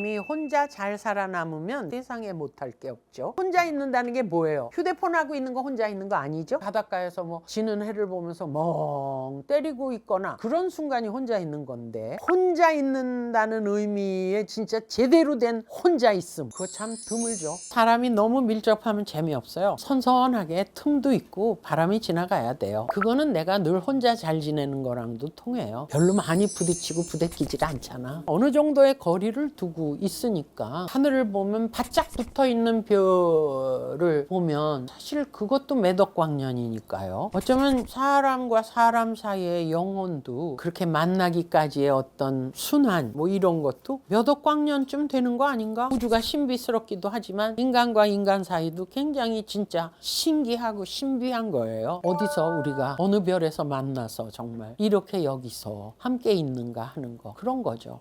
사람이 혼자 잘 살아남으면 세상에 못할 게 없죠. 혼자 있는다는 게 뭐예요? 휴대폰 하고 있는 거 혼자 있는 거 아니죠? 바닷가에서 뭐 지는 해를 보면서 멍 때리고 있거나 그런 순간이 혼자 있는 건데 혼자 있는다는 의미의 진짜 제대로 된 혼자 있음 그거 참 드물죠. 사람이 너무 밀접하면 재미없어요. 선선하게 틈도 있고 바람이 지나가야 돼요. 그거는 내가 늘 혼자 잘 지내는 거랑도 통해요. 별로 많이 부딪히고 부대끼지가 않잖아. 어느 정도의 거리를 두고 있으니까 하늘을 보면 바짝 붙어 있는 별을 보면 사실 그것도 매덕광년이니까요. 어쩌면 사람과 사람 사이의 영혼도 그렇게 만나기까지의 어떤 순환 뭐 이런 것도 매덕광년쯤 되는 거 아닌가? 우주가 신비스럽기도 하지만 인간과 인간 사이도 굉장히 진짜 신기하고 신비한 거예요. 어디서 우리가 어느 별에서 만나서 정말 이렇게 여기서 함께 있는가 하는 거 그런 거죠.